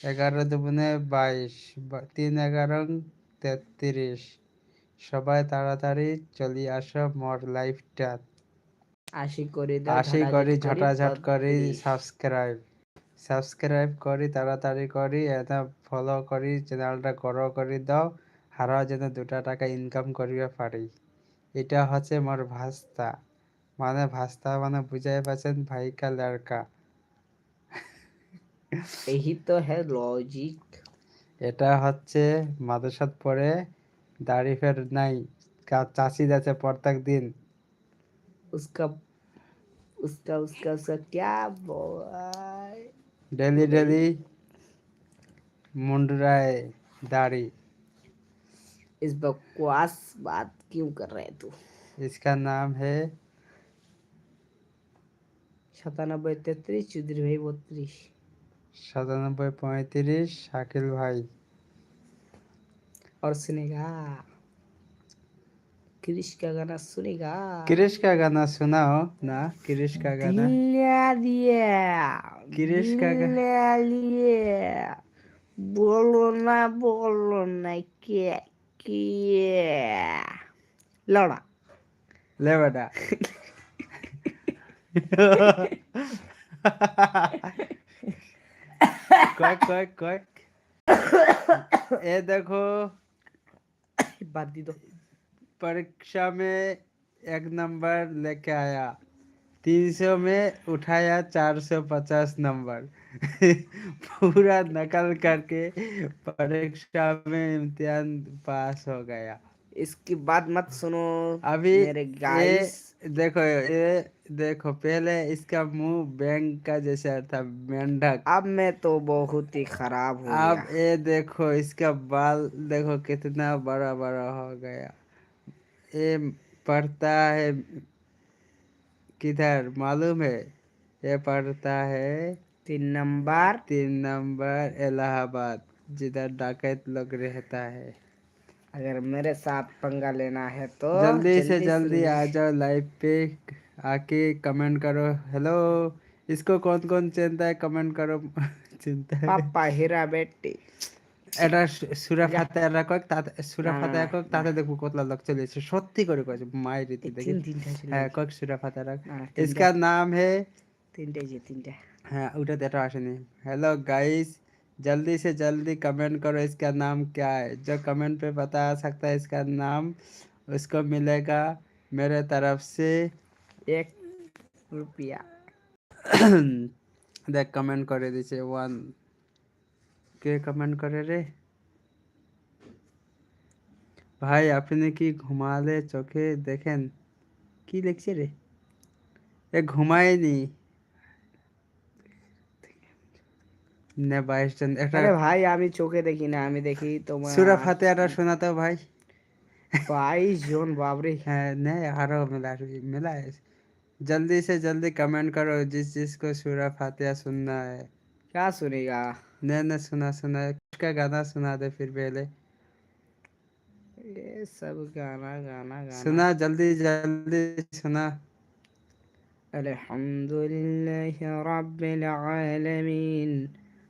এগারো দুগুণে বাইশ তিন এগারো তেত্রিশ। সবাই তাড়াতাড়ি চলি আসো মোর লাইফটা আশি করে দাও আশি করি ঝটাঝট করি। সাবস্ক্রাইব। সাবস্ক্রাইব করি তাড়াতাড়ি করি এটা ফলো করি চ্যানেলটা গ্রো করে দাও হারাও যেন দুটা টাকা ইনকাম করিবে পারি। এটা হচ্ছে মোর ভাস্তা। মানে ভাস্তা মানে বুঝাই পাচ্ছেন ভাইকা লড়কা यही तो है लॉजिक এটা হচ্ছে মাদ্রাসাত পড়ে দাড়ি ফের নাই কা- চাষি যাচ্ছে প্রত্যেক দিন उसका उसका उसका उसका क्या बोल डेली डेली मुंडराए दाढ़ी इस बकवास बात क्यों कर रहे है तू इसका नाम है सतानब्बे तैतीस चौधरी भाई बत्तीस सतानबे पैंतीस शाकिल भाई और सुनेगा क्रिश का गाना सुनेगा क्रिश का गाना सुनाओ ना क्रिश का गाना दिल्ला दिया क्रिश का गा- दिल्ला लिया बोलो ना बोलो ना क्या किया लौड़ा ले बेटा कोई कोई कोई ये देखो। बात दी दो परीक्षा में एक नंबर लेके आया। तीन सौ में उठाया चार सौ पचास नंबर। पूरा नकल करके परीक्षा में इम्तिहान पास हो गया। इसकी बात मत सुनो अभी मेरे गाइस देखो ये देखो पहले इसका मुँह बैंक का जैसा था मेंढक। अब मैं तो बहुत ही खराब हूँ अब ये देखो इसका बाल देखो कितना बड़ा बड़ा हो गया। ये पढ़ता है किधर मालूम है? ये पढ़ता है तीन नंबर। तीन नंबर इलाहाबाद जिधर डाकैत लोग रहता है। अगर मेरे साथ पंगा लेना है तो जल्दी से जल्दी सुनिए। आ जाओ लाइव पे आके कमेंट करो हेलो इसको कौन कौन चिंता है कमेंट करो चिंता है পাপ্পা হীরা বেটি এটা সু- সুরা ফাতে রাখক তাতে সুরা না, না, ফাতে না, রাখক তাতে দেখবো কতলা লোক চলে এসেছে সত্যি করে কয়েছে মায়ের রীতি দেখি তিন তিনটা ছিল হ্যাঁ কক সুরা ফাতে রাখ না, না, इसका नाम है তিনটে যে তিনটা हाँ उठा तो আসেনি हेलो गाइस जल्दी से जल्दी कमेंट करो इसका नाम क्या है जो कमेंट पे बता सकता है इसका नाम उसको मिलेगा मेरे तरफ से এক রুপিয়া দেখ কমেন্ট করে দিছে ওয়ান কে কমেন্ট করে রে ভাই আপনি কি ঘুমালে চোখে দেখেন কি লিখছে রে এ ঘুমায়নি না আরে ভাই আমি চোখে দেখি না আমি দেখি তোমার শোনাতো ভাই। বাইশ জন হ্যাঁ না আরো মেলা মেলা जल्दी से जल्दी कमेंट करो जिस जिसको सूरा फातिहा सुनना है क्या सुनेगा नहीं नहीं सुना सुना उसका गाना सुना दे फिर पहले ये सब गाना गाना गाना सुना जल्दी जल्दी सुना अल्हम्दुलिल्लाह रब्बिल आलमीन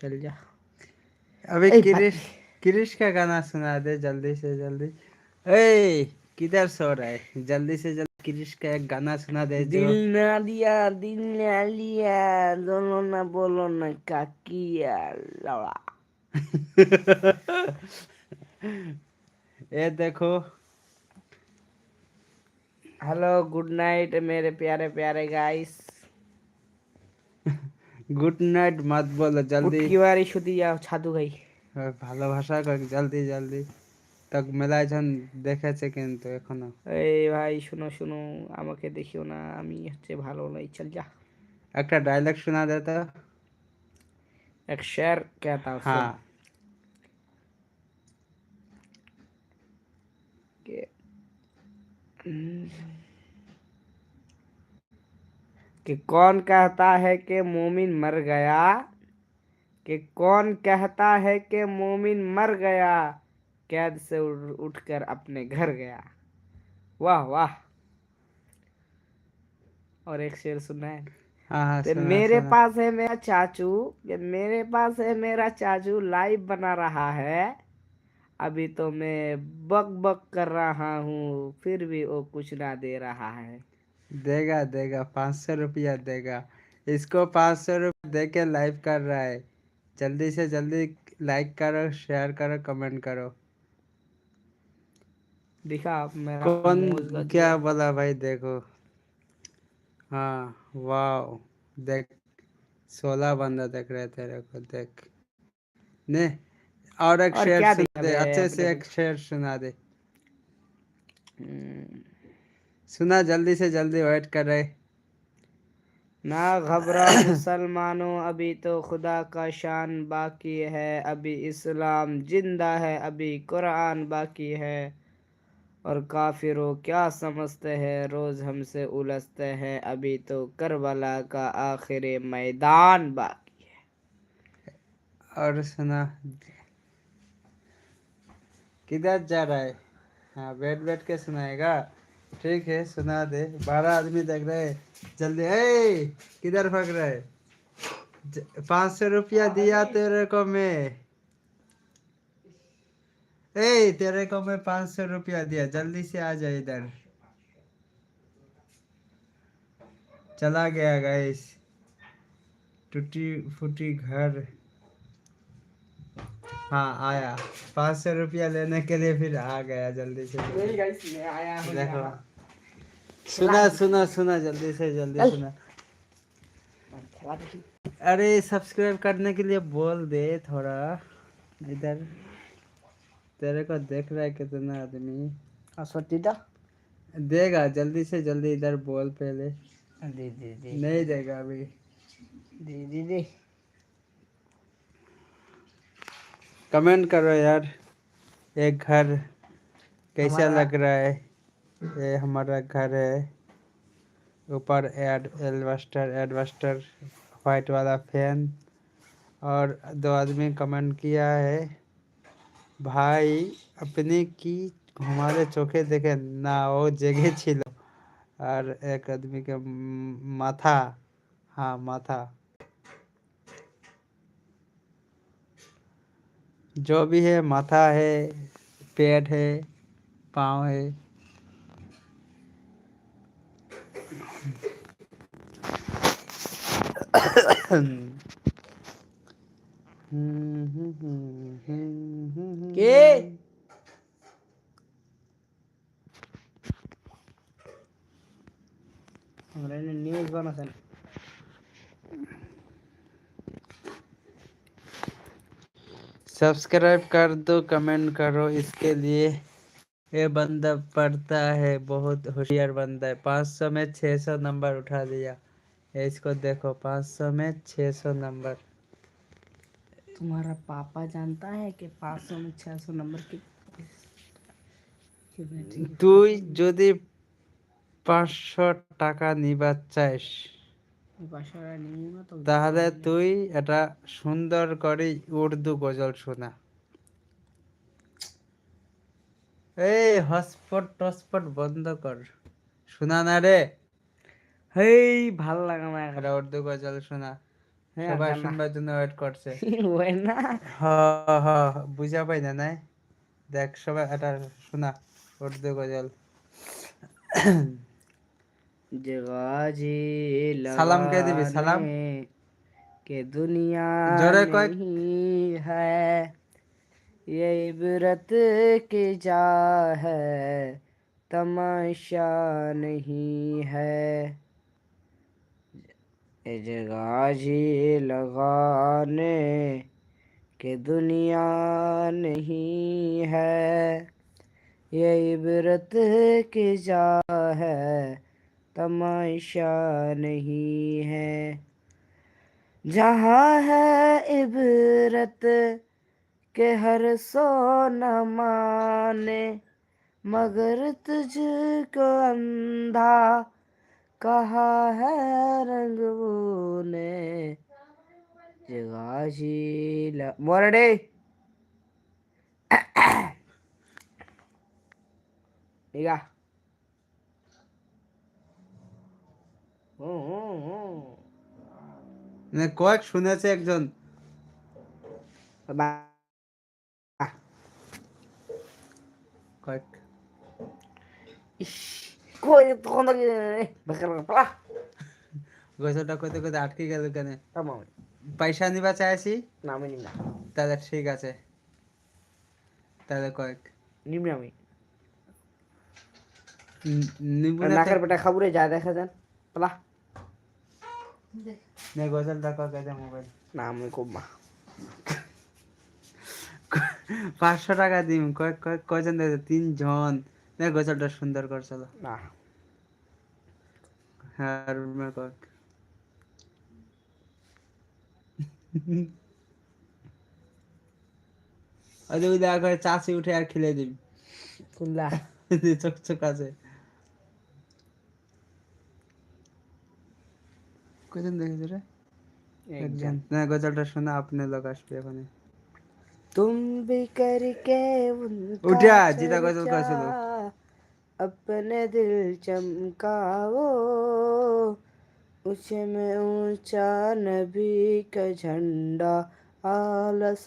चल जा अभी ए, क्रिश क्रिश का गाना सुना दे जल्दी से जल्दी ए किधर सो रहा है जल्दी से जल्दी क्रिश का एक गाना सुना दे जो दिल ना दिया दिल ना लिया दोनों ना बोलो ना काकिया लड़ा ये देखो हेलो गुड नाइट मेरे प्यारे प्यारे गाइस गुड नाइट मत बोलो जल्दी উটকি বাড়ি শুধু যাও ছাদু ভাই ভালোবাসা কর জলদি জলদি তক মেলাইছন দেখেছে কিন্তু এখনো এই ভাই শুনো শুনো আমাকে দেখিও না আমি হচ্ছে ভালো নই চল যা একটা डायलॉग सुना दे तो एक शेर कहता हूँ सुन। हाँ कि कौन कहता है कि मोमिन मर गया? कि कौन कहता है कि मोमिन मर गया? कैद से उठकर अपने घर गया। वाह वाह। और एक शेर सुना है। हाँ हाँ सुना, मेरे सुना। पास है मेरा चाचू मेरे पास है मेरा चाचू लाइव बना रहा है। अभी तो मैं बक बक कर रहा हूँ फिर भी वो कुछ ना दे रहा है। देगा देगा पाँच सौ रुपया देगा। इसको पाँच सौ रुपया दे के लाइव कर रहा है। जल्दी से जल्दी लाइक करो शेयर करो कमेंट करो। दिखा मेरा कौन क्या बोला भाई देखो। हाँ वाह देख सोलह बंदा देख रहे तेरे को देख। ने और एक और शेर सुना दे अच्छे से एक शेर सुना दे। हम्म, सुना जल्दी से जल्दी वेट कर रहे। ना घबरा मुसलमानों अभी तो खुदा का शान बाकी है। अभी इस्लाम ज़िंदा है अभी कुरान बाकी है। और काफिरों क्या समझते हैं? रोज हमसे उलझते हैं। अभी तो करबला का आखिरी मैदान बाकी है। और सुना। किधर जा रहा है? हाँ बैठ बैठ के सुनाएगा। ठीक है सुना दे। बारह आदमी देख रहे हैं। जल्दी ए किधर भाग रहा है? पाँच सौ रुपया दिया तेरे को मैं। ए तेरे को मैं पाँच सौ रुपया दिया। जल्दी से आ जा इधर। चला गया गाइस टूटी फूटी घर। हाँ आया। पाँच सौ रुपया लेने के लिए फिर आ गया जल्दी से। मैं आया देखो। सुना सुना सुना जल्दी से जल्दी सुना। अरे सब्सक्राइब करने के लिए बोल दे थोड़ा। इधर। तेरे को देख रहा है कितना आदमी। तो। देगा जल्दी से जल्दी इधर बोल पहले। दे दे दे। नहीं देगा अभी। दे दे दे। कमेंट करो यार एक घर कैसा लग रहा है? ये हमारा घर है। ऊपर एड एलवेस्टर एडवेस्टर वाइट वाला फ़ैन। और दो आदमी कमेंट किया है भाई अपने की हमारे चोखे देखे ना वो जगह छिलो। और एक आदमी के माथा हाँ माथा। जो भी है माथा है पेट है पाँव है। के? हमरा ने न्यूज़ बना सब्सक्राइब कर दो कमेंट करो इसके लिए ये बंदा पढ़ता है बहुत होशियार बंदा है पाँच सौ में छः सौ नंबर उठा दिया ये इसको देखो पाँच सौ में छः सौ नंबर तुम्हारा पापा जानता है कि 500 में 600 नंबर की की बैटरी তুই যদি পাঁচশো টাকা নিবার চাস বাসারা নিয়ে না তো তাহলে তুই এটা সুন্দর করে উর্দু গজল শোনা। এই হটস্পট টসপট বন্ধ কর। শোনা না রে। হেই ভালো লাগা না এটা উর্দু গজল শোনা। সবাই। শুনবার জন্য ওয়েট করছে। হ হ বুঝা পাই না নাই। দেখ সবাই এটা শোনা উর্দু গজল। सलाम कह दी सलाम। के दुनिया जोरे नहीं है। ये इबरत के जा है तमाशा नहीं है। जगाजी लगाने के दुनिया नहीं है। ये इबरत के जा है तमाशा नहीं है। जहाँ है इबरत के हर सो न माने, मगर तुझको अंधा कहा है रंगों ने मोरडे ಈಗ কয়েক শুনেছে একজন। কয়েক। গোসলটা করতে করতে আটকে গেল কেন? পয়সা নিবা চাইছি? না আমি না। তাহলে ঠিক আছে। তাহলে কয়েক। আমি। নিবো না খাবুরে যা দেখা যান পালা। মোবাইল না আমি খুব মা। পাঁচশো টাকা দিম কয়েক কয়েক কয়জন দেখে তিনজন। নে গোসলটা সুন্দর করছিল না। হ্যাঁ রুমে কয়েক ওই দেখা চাষি উঠে আর খেলে দিবি। কুল্লা। চোখ চোখ আছে। কয়জন দেখেছো রে একজন না গজলটা শুনে আপনি লোক আসবে এখানে तुम भी करके उनका उठा, जीता गजल का चर्चा सुनो। अपने दिल चमकाओ ऊंचे में ऊंचा नबी का झंडा आलस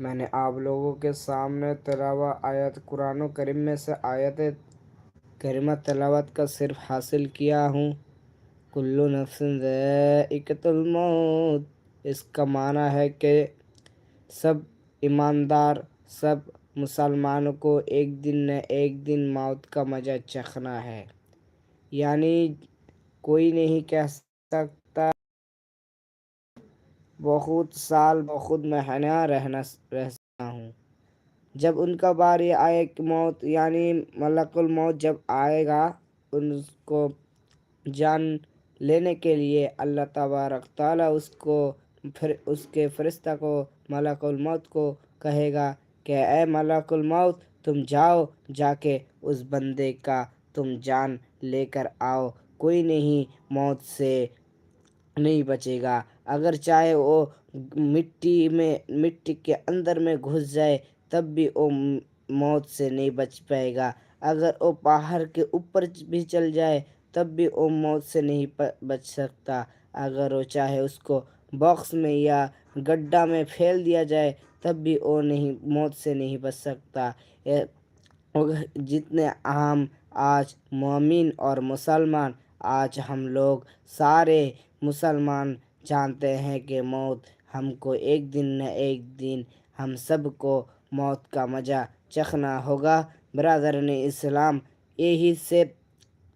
मैंने आप लोगों के सामने तलावा आयत कुरान करीम में से आयत करीमा तलावत का सिर्फ हासिल किया हूँ कुल्लु नफ्सिन मौत। इसका माना है कि सब ईमानदार, सब मुसलमानों को एक दिन न एक दिन मौत का मज़ा चखना है। यानी कोई नहीं कह सकता, बहुत साल बहुत महीना रहना रह सकता हूँ। जब उनका बारी आए मौत, यानी मलकुल मौत जब आएगा, उनको जान लेने के लिए अल्लाह तबारक ताला उसको फिर, उसके फरिश्ता को, मलकुल मौत को कहेगा कि, ए मलकुल मौत, तुम जाओ, जाके उस बंदे का तुम जान लेकर आओ। कोई नहीं मौत से नहीं बचेगा। अगर चाहे वो मिट्टी में, मिट्टी के अंदर में घुस जाए, तब भी वो मौत से नहीं बच पाएगा। अगर वो पहाड़ के ऊपर भी चल जाए तब भी वो मौत से नहीं बच सकता। अगर वो चाहे उसको बॉक्स में या गड्ढा में फेल दिया जाए, तब भी वो नहीं, मौत से नहीं बच सकता। जितने हम आज मोमिन और मुसलमान, आज हम लोग सारे मुसलमान जानते हैं कि मौत हमको एक दिन न एक दिन हम सबको मौत का मज़ा चखना होगा। बरदर इस्लाम, यही से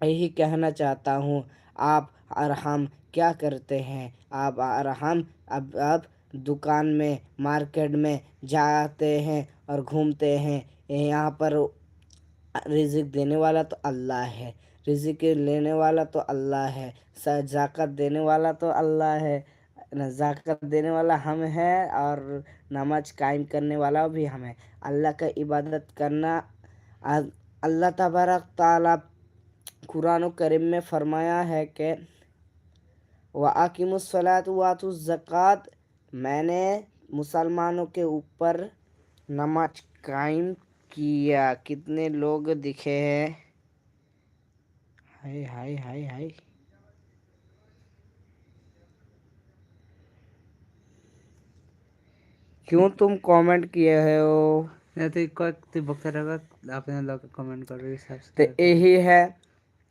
यही कहना चाहता हूँ, आप और हम क्या करते हैं? आप और हम अब अब दुकान में, मार्केट में जाते हैं और घूमते हैं। यहाँ पर रिजिक देने वाला तो अल्लाह है। रिजिक लेने वाला तो अल्लाह है। जाकत देने वाला तो अल्लाह है। न, जाकत देने वाला हम है और नमाज़ कायम करने वाला भी हम है। अल्लाह का इबादत करना अल्लाह तबारक ताला कुरान करीम में फरमाया है कि व आकिमुसलात वातु ज़क़़त मैंने मुसलमानों के ऊपर नमाज़ कायम किया। कितने लोग दिखे हैं? हाय हाय हाय हाय। क्यों तुम कमेंट किए हो? नहीं तो कोई तो बकता अपने लोग कमेंट करो तो सब्सक्राइब यही है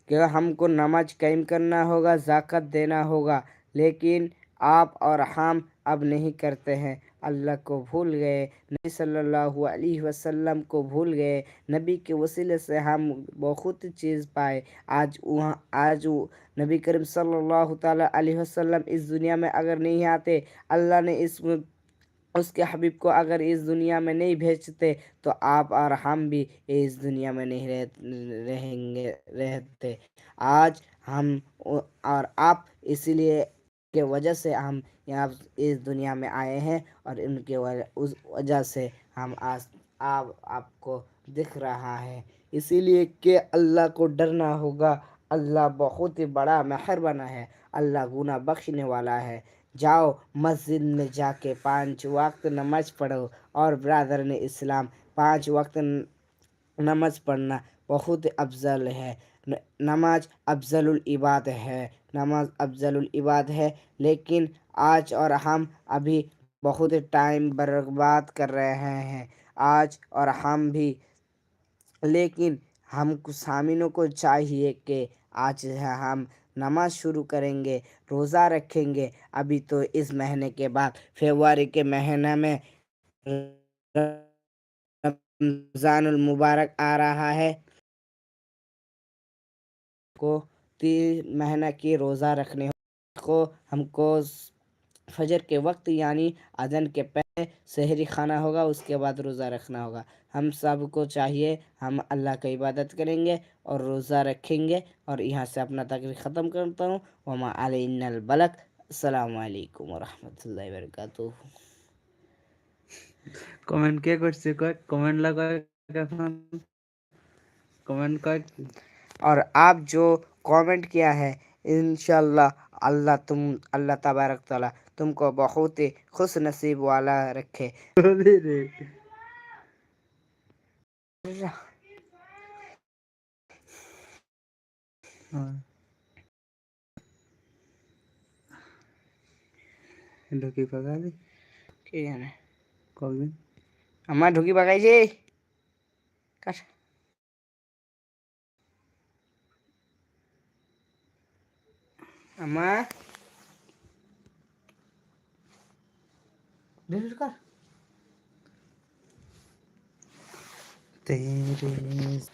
कि हमको नमाज़ कायम करना होगा, ज़ाकत देना होगा, लेकिन आप और हम अब नहीं करते हैं। अल्लाह को भूल गए, नबी सल्लल्लाहु अलैहि वसल्लम को भूल गए, नबी के वसीले से हम बहुत चीज़ पाए। आज वहाँ, आज नबी करीम सल्लल्लाहु अलैहि वसल्लम इस दुनिया में अगर नहीं आते, अल्लाह ने इस उसके हबीब को अगर इस दुनिया में नहीं भेजते तो आप और हम भी इस दुनिया में नहीं रह, रहेंगे रहते। आज हम और आप इसीलिए के वजह से हम यहाँ इस दुनिया में आए हैं और इनके वजह उस वजह से हम आज आप आपको दिख रहा है। इसीलिए कि अल्लाह को डरना होगा। अल्लाह बहुत ही बड़ा मेहरबाना है। अल्लाह गुना बख्शने वाला है। जाओ, मस्जिद में जाके पाँच वक्त नमाज़ पढ़ो। और ब्रादर ने इस्लाम, पाँच वक्त नमाज़ पढ़ना बहुत अफजल है। नमाज़ अफजल इबाद है। नमाज़ अफजल इबाद है। लेकिन आज और हम अभी बहुत टाइम बर्बाद कर रहे हैं। आज और हम भी। लेकिन हम सामिनों को चाहिए कि आज हम नमाज़ शुरू करेंगे, रोज़ा रखेंगे। अभी तो इस महीने के बाद फेबरी के महीने में रमज़ानुल मुबारक आ रहा है। को तीन महीना की रोज़ा रखने को हमको फजर के वक्त यानी अदन के पहले शहरी खाना होगा उसके बाद रोज़ा रखना होगा हम सबको चाहिए हम अल्लाह की इबादत करेंगे और रोज़ा रखेंगे और यहाँ से अपना तकरीर ख़त्म करता हूँ वमा अलैनल बलक अस्सलाम वालेकुम वरहमतुल्लाहि वबरकातुहू কমেন্ট কে করছে কয় কমেন্ট লাগায় এখন কমেন্ট কয় और आप जो कमेंट किया है इंशाल्लाह अल्लाह तुम अल्लाह तबारक ताला तुमको बहुत खुश नसीब वाला रखे। ढुकी पका पकाई अम्मा। Ne rüzgar? Deniz.